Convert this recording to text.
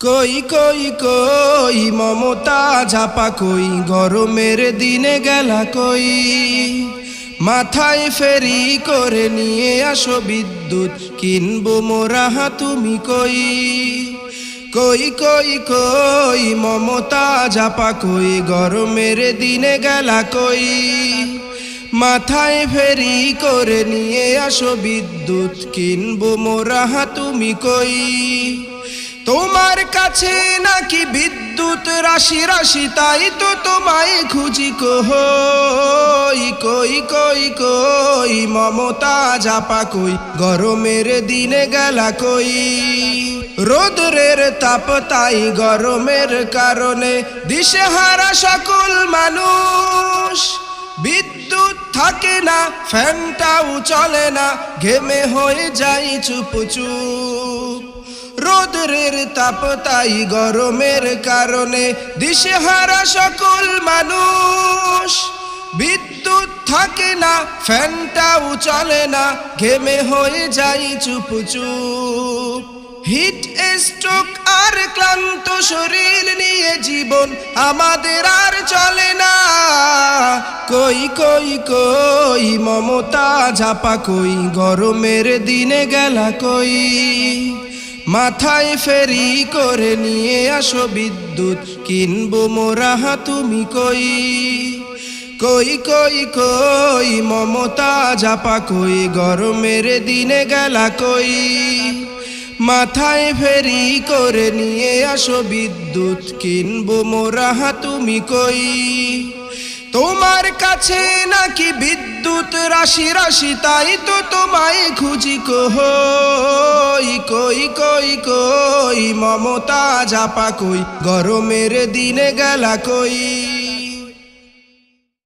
কই কই কই, মমতা ঝাপা কই, গরমের দিনে গেলা কই? মাথায় ফেরি করে নিয়ে আসো বিদ্যুৎ, কিনবো মোরা তুমি কই? কই কই কই, মমতা ঝাপা কই, গরমের দিনে গেলা কই? মাথায় ফেরি করে নিয়ে আসো বিদ্যুৎ, কিনবো মোরা তুমি কই? তোমার কাছে নাকি বিদ্যুৎ রাশি রাশি, তাই তো তোমায় খুঁজি কই কই কই কই, মমতা জাপা কই, গরমের দিনে গেলা কই। রোদরের তাপ তাই গরমের কারণে দিশেহারা সকল মানুষ। বিদ্যুৎ থাকে না, ফ্যানটাও চলে না, ঘেমে হয়ে যাই চুপ চুপ রোদরের তাপ তাই গরমের কারণে দিশেহারা সকল মানুষ। বিদ্যুৎ থাকে না, ফ্যানটাও চলে না, ঘেমে হয়ে যাই চুপ চুপ হিট স্ট্রোক আর ক্লান্ত শরীর নিয়ে জীবন আমাদের আর চলে না। কই কই কই, মমতা ঝাপা কই, গরমের দিনে গেলা কই? মাথায় ফেরি করে নিয়ে আসো বিদ্যুৎ, কিনবো মোরা তুমি কই? কই কই কই, মমতা জাপা কই, গরমের দিনে গেলা কই? মাথায় ফেরি করে নিয়ে আসো বিদ্যুৎ, কিনবো মোরা তুমি কই? তোমার কাছে নাকি বিদ্যুৎ রাশি রাশি, তাই তো তোমায় খুঁজি কই কই কই কই, মমতা জাপা কই, গরমের দিনে গেলা কই?